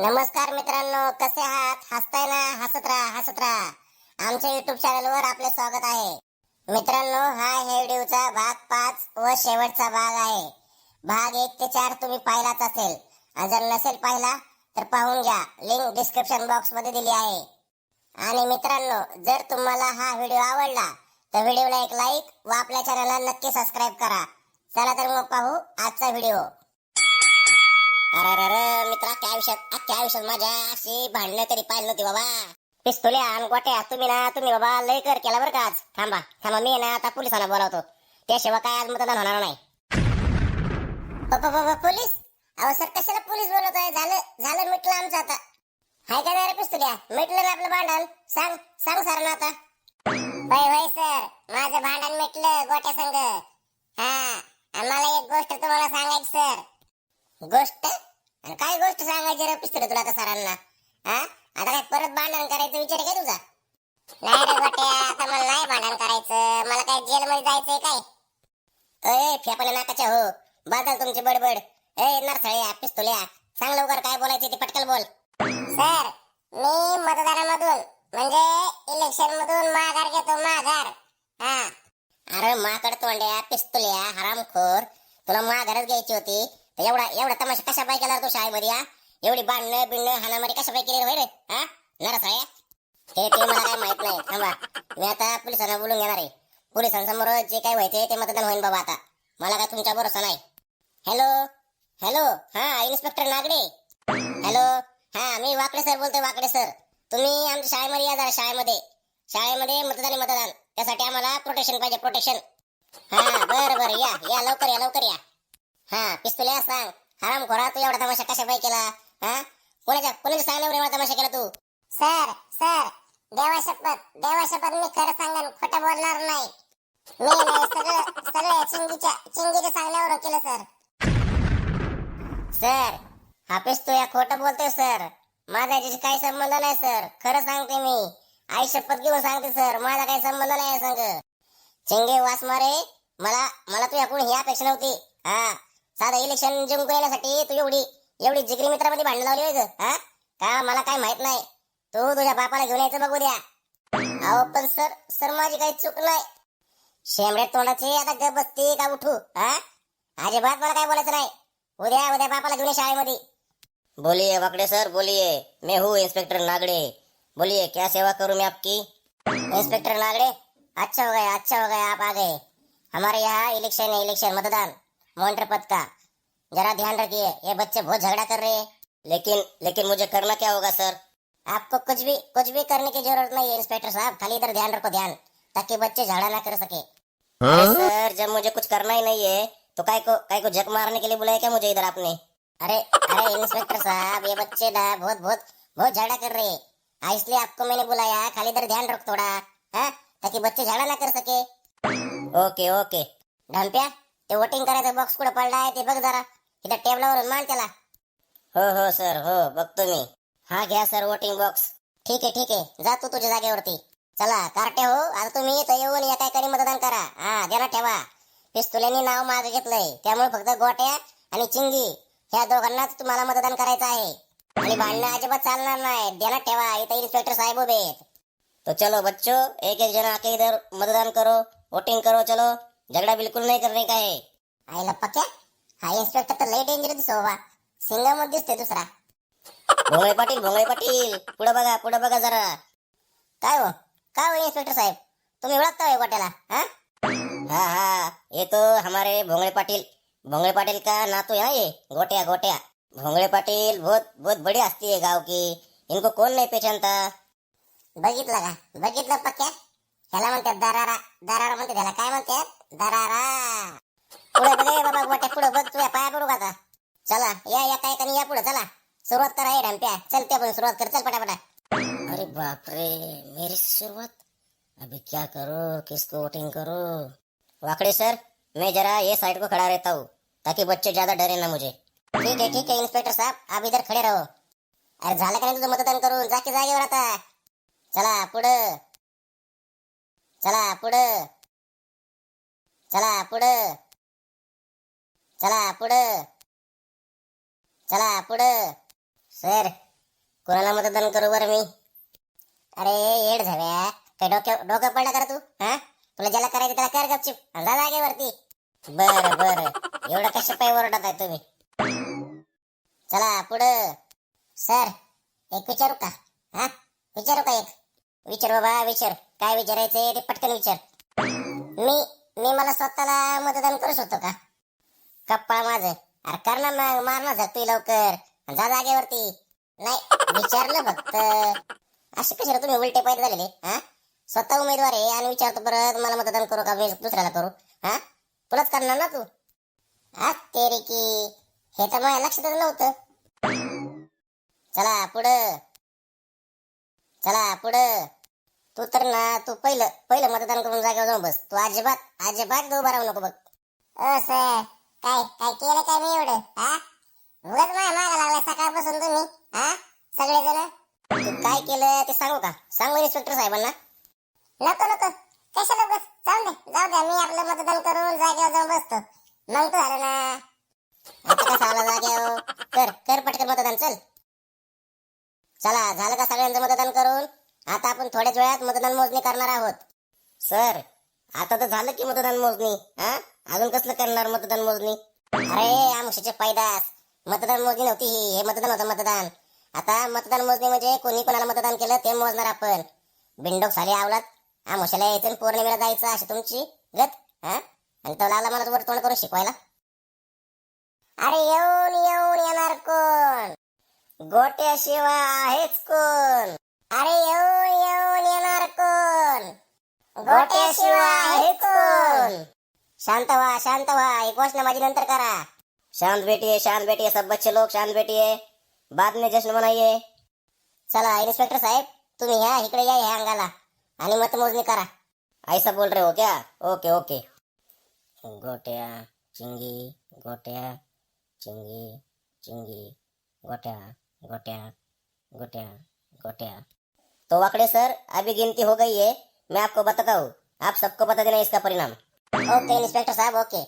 नमस्कार मित्रांनो कसे आहात? हसताय ना? हसत राहा हसत राहा. आमच्या युट्यूब चॅनलवर आपले स्वागत आहे. मित्रांनो हा हे व्हिडिओचा भाग पाच व शेवटचा भाग आहे. भाग एक ते चार तुम्ही पाहिलाच असेल. आणि जर नसेल पाहिला तर पाहून घ्या. लिंक डिस्क्रिप्शन बॉक्समध्ये दिली आहे. आणि मित्रांनो जर तुम्हाला हा व्हिडिओ आवडला तर व्हिडिओला एक लाईक व आपल्या चॅनलला नक्की सबस्क्राईब करा. चला तर मग पाहू आजचा व्हिडिओ. अरे अरे अरे मित्रा त्या आयुष्यात अख्ख्या आयुष्यात माझ्या? अशी भांडणं कधी पाहिलं नव्हती बाबा. पिस्तुल्या आणि गोट्या तुम्ही ना तुम्ही बाबा लय कर केला बरं का आज. थांबा थांबा मी ना आता पोलिसांना बोलावतो. त्याशिवाय काय आज मतदान होणार नाही. पोलीस? अहो सर कशाला पोलीस बोलवतोय? झालं झालं मिटलं आमचं आता. हाय का नाही पिस्तुल्या? मिटलं ना आपलं भांडण. सांग सांग सर ना आता. होय होय सर. माझं भांडण मिटलं गोट्या संग. हा आणि मला एक गोष्ट तुम्हाला सांगायची सर. गोष्ट? आणि काय गोष्ट सांगायची रे पिस्तुले तुला आता सरांना? हा? आता काय परत भांडण करायचं विचार काय तुझा? नाही रे गोट्या आता मला नाही भांडण करायचं. मला काय जेल मध्ये जायचंय काय? अय फेपाल्या नाकाच्या हो. बादल तुमची बडबड. ए नरसळ्या पिस्तुल्या. सांग लवकर काय बोलायचं ते पटकन बोल. सर मी मतदारामधून म्हणजे इलेक्शन मधून माघार घेतो माघार. हा. अरे माकड तोंड्या पिस्तुल्या हरामखोर. तुला माघारच घ्यायची होती. तर एवढा एवढा तमाशा कशा पाय केला तू शाळेमध्ये हा? एवढी बांधणं बिणणं हाणामारी कशा पाय केली रे होय रे हा? नरसाळ्या ते ते मला काय माहीत नाही. थांबा. मी आता पोलिसांना बोलून घेणार आहे. पोलिसांसमोर जे काय व्हायचंय ते मतदान होईल बाबा आता. मला काय तुमच्या भरोसा नाही. हॅलो? हॅलो? हा इन्स्पेक्टर नागडे. हॅलो? हा मी वाकडे सर बोलतोय वाकडे सर. तुम्ही आमच्या शाळेमध्ये या जरा शाळेमध्ये. शाळेमध्ये मतदान आहे मतदान. त्यासाठी आम्हाला प्रोटेक्शन पाहिजे प्रोटेक्शन हा बर बर. या या लवकर या लवकर या. हा पिस्तुल्या सांग. हराम खोरा तू एवढा तमाशा कशा पाय केला? हा? कोणाच्या कोणाच्या सांगण्यावर एवढा तमाशा केला तू? सर सर देवा शपथ देवा शपथ मी खरं सांगेन खोटं बोलणार नाही. मी नाही सगळं सगळं चिंगीच्या चिंगीच्या सांगण्यावर केलं सर. सर हा पिस्तूल या खोटं बोलतोय सर. माझा याच्याशी काही संबंध नाही सर. खरं सांगते मी. आई शपथ घेऊन सांगते सर. माझा काही संबंध नाही संग. चिंगे वासमारे मला मला तू याकडून ही अपेक्षा नव्हती. हा. साधं इलेक्शन जिंकून येण्यासाठी तू एवढी एवढी जिगरी मित्रामध्ये भांडण लावली होय हा? का मला काय माहीत नाही. तू तुझ्या बापाला घेऊन यायचं बघू द्या. अहो पण सर सर माझी काही चूक नाही. शेमडे तोंडाचे आता गप बसते का उठू हा? अजिबात मला काय बोलायचं नाही. उद्या उद्या बापाला घेऊन शाळेमध्ये. बोलिये वाकड़े सर बोलिये. मैं हूँ इंस्पेक्टर नागड़े. बोलिए क्या सेवा करू मैं आपकी? इंस्पेक्टर नागड़े अच्छा हो गया अच्छा हो गया आप आ गए. हमारे यहाँ इलेक्शन है इलेक्शन मतदान. मॉनिटर पद का। जरा ध्यान रखिए ये बच्चे बहुत झगड़ा कर रहे हैं। लेकिन लेकिन मुझे करना क्या होगा सर? आपको कुछ भी कुछ भी करने की ज़रूरत नहीं है इंस्पेक्टर साहब। खाली इधर ध्यान रखो ध्यान ताकि बच्चे झगड़ा ना कर सके। अरे सर जब मुझे कुछ करना ही नहीं है तो काय को काय को जक मारने के लिए बुलाया क्या मुझे इधर आपने? अरे अरे इंस्पेक्टर साहब ये बच्चे ना बहुत बहुत बहुत झगड़ा कर रहे हैं। हाँ, इसलिए आपको मैंने बुलाया। खाली इधर ध्यान रख थोड़ा हाँ ताकि बच्चे झगड़ा ना कर सके। Okay okay. ढंप्या ते वोटिंग करायचं बॉक्स कुठं पडला आहे ते बघ जरा. इथं टेबलावर मान त्याला. हो हो सर हो बघतो मी. हा घ्या सर वोटिंग बॉक्स ठीक आहे ठीक आहे. जा तू तुझ्या जागेवरती. चला कार्टे हो. आता तुम्ही इथं येऊन एका एकाने मतदान करा. हा द्या ठेवा. पिस्तुल्यानी नाव मागे घेतलंय. त्यामुळे फक्त गोट्या आणि चिंगी ह्या दोघांनाच तुम्हाला मतदान करायचं आहे. आणि भांडणं अजिबात चालणार नाही. ध्यानात ठेवा. इथं इन्स्पेक्टर साहेब उभे आहेत. तो चलो बच्चों एक एक जन आके इधर मतदान करो वोटिंग करो चलो. झगड़ा बिलकुल नाही करणे काय? है आईला पक्या हा इन्स्पेक्टर तर लय डेंजर दिसतो बाबा सिंगामध्ये दुसरा. भोंगळे पाटील भोंगळे पाटील. पुढे बघा पुढे बघा जरा. काय हो? काय हो इन्स्पेक्टर साहेब? तुम्ही ओळखता होय हा? हा हा. हाँ ये तो हमारे भोंगड़े पाटील. भोंगड़े पाटील का नातू है ये? गोटिया गोटिया. भोंगड़े पाटिल बहुत बहुत बढ़िया हस्ती है गांव की इनको कौन नहीं पहचानता? बघितलं का? बघितलं पक्या? ह्याला म्हणतात दरारा दरारा म्हणते त्याला. काय म्हणतात? दरारा. पुढे बघ बाबा गोट्या पुढे बघ तुझ्या पाया पडू का आता? चला या या काय या पुढे चला. सुरुवात करा हे ढंप्या. चल ते पण सुरुवात कर चल पटापटा. अरे बाप रे मेरी सुरुवात अभी क्या करू? किसको वोटिंग करू? वाकड़े सर मैं जरा ये साइड को खड़ा रहता हूँ ताकि बच्चे ज्यादा डरे ना मुझे। ठीक है ठीक है इन्स्पेक्टर साहब आप इधर खडे रहो। अरे झालं का नाही तुझं मतदान करून? जाके जागेवर आता। चला पुढं. चला पुढं. चला पुढं. चला पुढं. चला पुढं. सर कोणाला मतदान करू बरं मी. अरे येड झाल्या. काय डोक्या डोकं पडलं का तू? हा? तुला ज्याला करायचं त्याला कर गपचिप. अंदा जागेवरती. बर बर. एवढं कशा पाय ओरडत आहे तुम्ही? चला पुढं. सर एक विचारू का? हा? विचारू का एक? विचार बाबा विचार. काय विचारायचंय ते पटकन विचार. मी मी मला स्वतःला मतदान करू शकतो का? कप्पा माझं. अरे कर ना मग मार ना झक लवकर. जा जागेवरती. नाही विचारलं फक्त. असे कशाला तुम्ही उलटे पैदा झालेले हा? स्वतः उमेदवार आहे आणि विचारतो परत मला मतदान करू का? मी दुसऱ्याला करू हा? तुलाच करणार ना तू? हा ते रे की. हे तर माझ्या लक्षातच नव्हतं. चला पुढं. चला पुढं. तू तर ना तू पहिलं पहिलं मतदान करून जागेवर जाऊन बस. तू अजिबात अजिबात उभा राहू नको बघ. अ सर काय काय केलं काय मी एवढं हा? उगाच माझ्या मागा लागलाय सकाळपासून तुम्ही हा? सगळेजण? तू काय केलं ते सांगू का? सांगू इन्स्पेक्टर साहेबांना. नको नको. कशाला बस? जाऊ दे जाऊ द्या. मी आपलं मतदान करून जागेवर जाऊन बसतो. मग तर झालं ना. आता कसा आला जागेवर? कर कर पटकन मतदान चल. चला झालं का सगळ्यांचं मतदान करून? आता आपण थोड्याच वेळात मतदान मोजणी करणार आहोत. सर आता तर झालं की मतदान मोजणी हा? अजून कसलं करणार मतदान मोजणी? अरे आमशाचे पैदास. मतदान मोजणी नव्हती ही हे मतदान होतं मतदान. आता मतदान मोजणी म्हणजे कोणी कोणाला मतदान केलं ते मोजणार आपण. बिंडोक साली आवलात. आमशाला यायचं आणि पौर्णिमेला जायचं अशी तुमची गत हा? आणि तो लागला मला वर तोंड करून शिकवायला. अरे येऊन येऊन येणार कोण? गोट्याशिवाय आहेच कोण? अरे येऊन येऊन येणार कोण? गोट्याशिवाय कोण? शांत व्हा शांत व्हा. एक घोषणाबाजी नंतर करा. शांत बैठिए शांत बेटी सब बच्चे लोक शांत बैठिए बाद में जश्न मनाइए चला इन्स्पेक्टर साहेब तुम्ही ह्या इकडे या ह्या अंगाला. आणि मतमोजणी करा. ऐसा बोल रहे हो क्या? Okay okay. गोट्या चिंगी गोट्या चिंगी चिंगी. गोट्या गोट्या गोट्या गोट्या. तो वाकड़े सर. अभी गिनती हो गई है. मैं आपको बताता हूँ. आप सबको बता देना इसका परिणाम. ओके इन्स्पेक्टर साहेब ओके.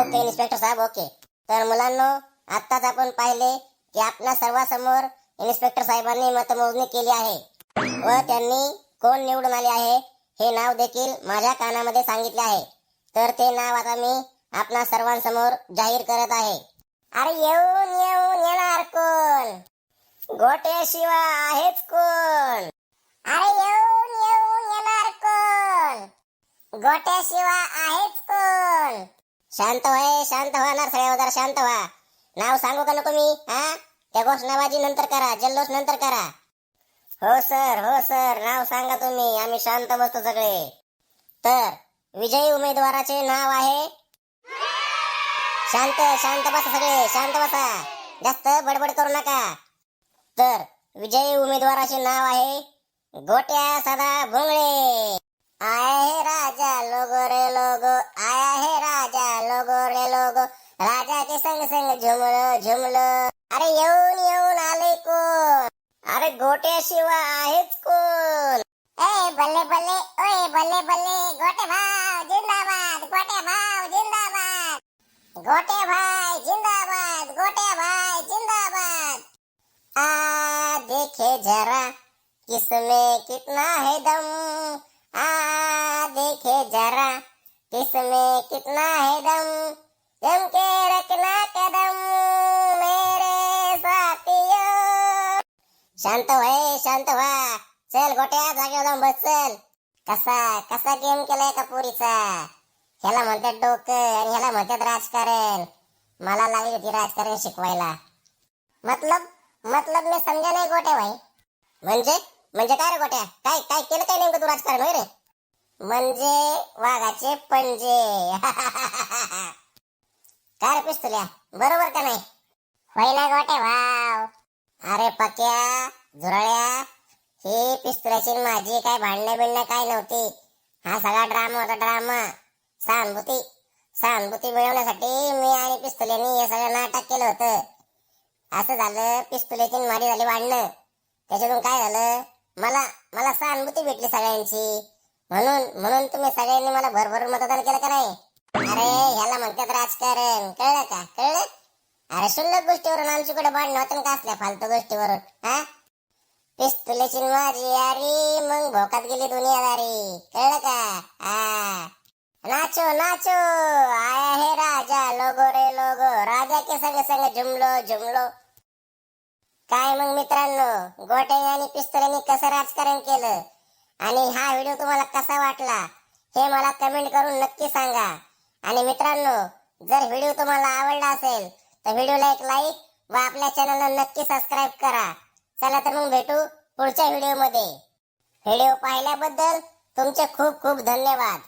ओके इन्स्पेक्टर साहेब ओके. तर मुलांनो आत्ताच आपण पाहिले की आपल्या सर्वांसमोर इन्स्पेक्टर साहेबांनी मतमोजणी केली आहे व त्यांनी कोण निवडून आले आहे हे नाव देखील माझ्या कानामध्ये सांगितले आहे. तर ते नाव आता मी आपल्या सर्वांसमोर जाहीर करत आहे. अरे येऊन येऊन येणार कोण? गोट्याशिवाय आहेच कोण? अरे येऊन येऊन येणार कोण? गोट्याशिवाय आहेच कोण? शांत व्हाय शांत व्हा ना सगळ्या शांत व्हा. नाव सांगू का नको मी? हा? त्या घोषणाबाजी नंतर करा जल्लोष नंतर करा. हो सर हो सर नाव सांगा तुम्ही आम्ही शांत बसतो सगळे. तर विजयी उमेदवाराचे नाव आहे? शांत शांत बसा सगळे शांत बसा. जास्त बडबड करू नका. तर विजयी उमेदवाराचे नाव आहे गोट्या सदा भोंगळे. आया हे राजा लोगो रे लोगो. आया हे राजा लोगो रे लोगो. राजाचे संग संग झुमल झुमल. अरे येऊन येऊन आले कोण? अरे गोट्याशिवाय आहेच कोण? ए बल्ले बल्ले ओए बल्ले बल्ले. गोटे भाव जिंदाबाद गोटे भाव जिंदाबाद. गोटे भाई जिंदाबाद गोटे भाई जिंदाबाद. आ जरा किसमें कितना है दम? आ देखे जरा किसमें कितना है दम? जम के रखना कदम मेरे साथियों। शांत हो, व्हाय शांत व्हा चल गोट्या जागेवर जाऊन बस चल। कसा कसा गेम केलाय का पुरीचा? ह्याला म्हणतात डोकं आणि ह्याला म्हणतात राजकारण. मला लागली होती राजकारण शिकवायला. मतलब मतलब मी समजा नाही गोट्या भाई। म्हणजे म्हणजे काय रे गोट्या काय काय केलं काय नेमकं तू राजकारण? होय रे? म्हणजे वाघाचे पंजे. काय रे पिस्तुल्या? बरोबर का नाही? होय ना गोटे वाव अरे पक्या झुरळ्या ही पिस्तुल्याची माझी काय भांडणं बिंडणं काय नव्हती. हा सगळा ड्रामा होता ड्रामा सहानुभूती. सहानुभूती मिळवण्यासाठी मी आणि पिस्तुल्यानी हे सगळं नाटक केलं होतं. असं झालं पिस्तुलेची मारी झाली वाढणं. त्याच्यातून काय झालं? मला मला सहानुभूती भेटली सगळ्यांची. म्हणून म्हणून तुम्ही सगळ्यांनी मला भरभरून मतदान केलं का नाही? अरे ह्याला म्हणतात राजकारण. कळलं का? कळलं? अरे शुल्लक गोष्टीवरून आमच्याकडे भांडण होतं का असल्या फालतू गोष्टीवरून हा? पिस्तुलेची माझी अरे मग भोकात गेली दुनियादारी. कळलं का? हा. नाचो नाचो. आया हे राजा लोगो रे लोगो. राजा के संग संग जुमलो जुमलो काय मग मित्रांनो गोटे आणि पिस्तुलांनी कसं राजकारण केलं? आणि हा व्हिडिओ तुम्हाला कसा वाटला? हे मला कमेंट करून नक्की सांगा. आणि मित्रांनो जर व्हिडिओ तुम्हाला आवडला असेल तर व्हिडिओला एक लाईक व आपल्या चॅनलला नक्की सबस्क्राईब करा. चला तर मग भेटू पुढच्या व्हिडिओमध्ये व्हिडिओ पाहिल्याबद्दल तुमचे खूप खूप धन्यवाद.